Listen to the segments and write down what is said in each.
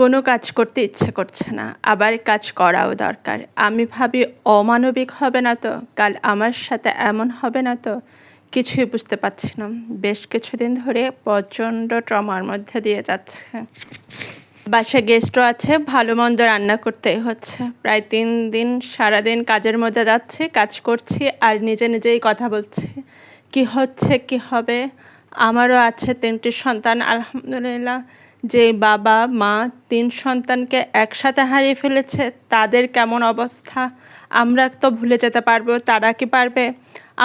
কোনো কাজ করতে ইচ্ছে করছে না, আবার কাজ করাও দরকার। আমি ভাবি, অমানবিক হবে না তো? কাল আমার সাথে এমন হবে না তো? কিছুই বুঝতে পারছি না। বেশ কিছুদিন ধরে প্রচণ্ড ট্রমার মধ্যে দিয়ে যাচ্ছে। বাসায় গেস্টও আছে, ভালো মন্দ রান্না করতেই হচ্ছে। প্রায় তিন দিন সারাদিন কাজের মধ্যে যাচ্ছি, কাজ করছি আর নিজে নিজেই কথা বলছি। কি হচ্ছে, কি হবে? আমারও আছে তিনটি সন্তান, আলহামদুলিল্লাহ। যে বাবা, মা তিন সন্তানকে একসাথে হারিয়ে ফেলেছে, তাদের কেমন অবস্থা? আমরা তো ভুলে যেতে পারব, তারা কি পারবে?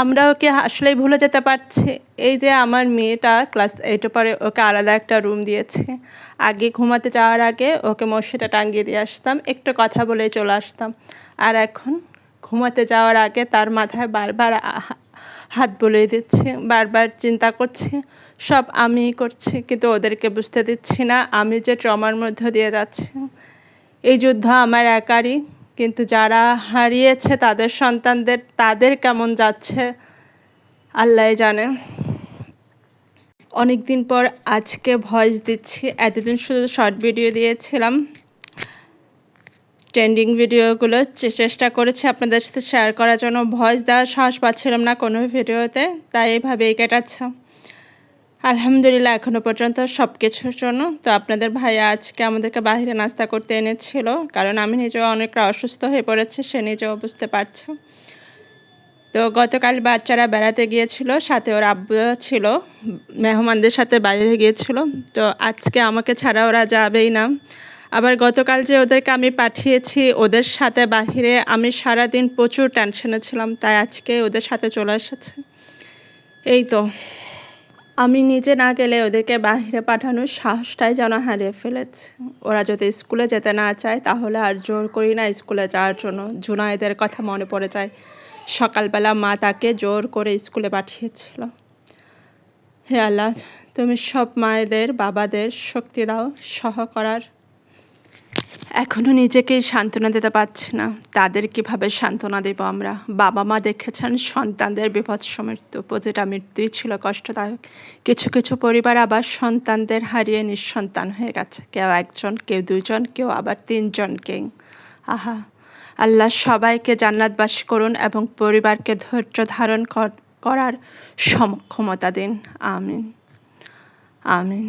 আমরাও কি আসলেই ভুলে যেতে পারছি? এই যে আমার মেয়েটা ক্লাস এইটে পরে ওকে আলাদা একটা রুম দিয়েছে। আগে ঘুমাতে যাওয়ার আগে ওকে মশিটা টাঙ্গিয়ে দিয়ে আসতাম, একটু কথা বলেই চলে আসতাম। আর এখন ঘুমাতে যাওয়ার আগে তার মাথায় বারবার হাত বুলিয়ে দিচ্ছি, বারবার চিন্তা করছি, সব আমিই করছি, কিন্তু ওদেরকে বুঝতে দিচ্ছি না, আমি যে ট্রমার মধ্যে দিয়ে যাচ্ছি। এই যুদ্ধ আমার একারই, কিন্তু যারা হারিয়েছে তাদের সন্তানদের, তাদের কেমন যাচ্ছে, আল্লাহ জানে। অনেক দিন পর আজকে ভয়েস দিচ্ছি, এতদিন শুধু শর্ট ভিডিও দিয়েছিলাম। ট্রেন্ডিং ভিডিওগুলো চেষ্টা করেছি আপনাদের সাথে শেয়ার করার জন্য। ভয়েস দেওয়ার সাহস পাচ্ছিলাম না কোনো ভিডিওতে তাই এইভাবেই কেটাচ্ছে। আলহামদুলিল্লাহ এখনও পর্যন্ত সব কিছুর জন্য। তো আপনাদের ভাইয়া আজকে আমাদেরকে বাহিরে নাস্তা করতে এনেছিল, কারণ আমি নিজেও অনেকটা অসুস্থ হয়ে পড়েছে, সে নিজেও বুঝতে পারছে। তো গতকাল বাচ্চারা বেড়াতে গিয়েছিল, সাথে ওর আব্বু ছিল, মেহমানদের সাথে বাইরে গিয়েছিল। তো আজকে আমাকে ছাড়া ওরা যাবেই না। আবার গতকাল যে ওদেরকে আমি পাঠিয়েছি, ওদের সাথে বাহিরে আমি সারাদিন প্রচুর টেনশনে ছিলাম, তাই আজকে ওদের সাথে চলে এসেছে। এই তো। আমি নিজে না গেলে ওদেরকে বাহিরে পাঠানোর সাহসটাই যেন হারিয়ে ফেলেছে। ওরা যদি স্কুলে যেতে না চায়, তাহলে আর জোর করি না স্কুলে যাওয়ার জন্য। জুনায়েদের কথা মনে পড়ে যায়। সকালবেলা মা তাকে জোর করে স্কুলে পাঠিয়েছিল। হে আল্লাহ, তুমি সব মায়েদের, বাবাদের শক্তি দাও, সহ করার। এখনও নিজেকেই সান্ত্বনা দিতে পারছি না। তাদের কীভাবে সান্ত্বনা দেব আমরা? বাবা মা দেখেছেন সন্তানদের বিভৎস মৃত্যু। প্রতিটা মৃত্যুই ছিল কষ্টদায়ক। কিছু কিছু পরিবার আবার সন্তানদের হারিয়ে নিঃসন্তান হয়ে গেছে। কেউ একজন, কেউ দুজন কেউ আবার তিনজন তিনজনকে আহা! আল্লাহ সবাইকে জান্নাতবাসী করুন এবং পরিবারকে ধৈর্য ধারণ করার সমক্ষমতা দিন। আমিন। আমিন।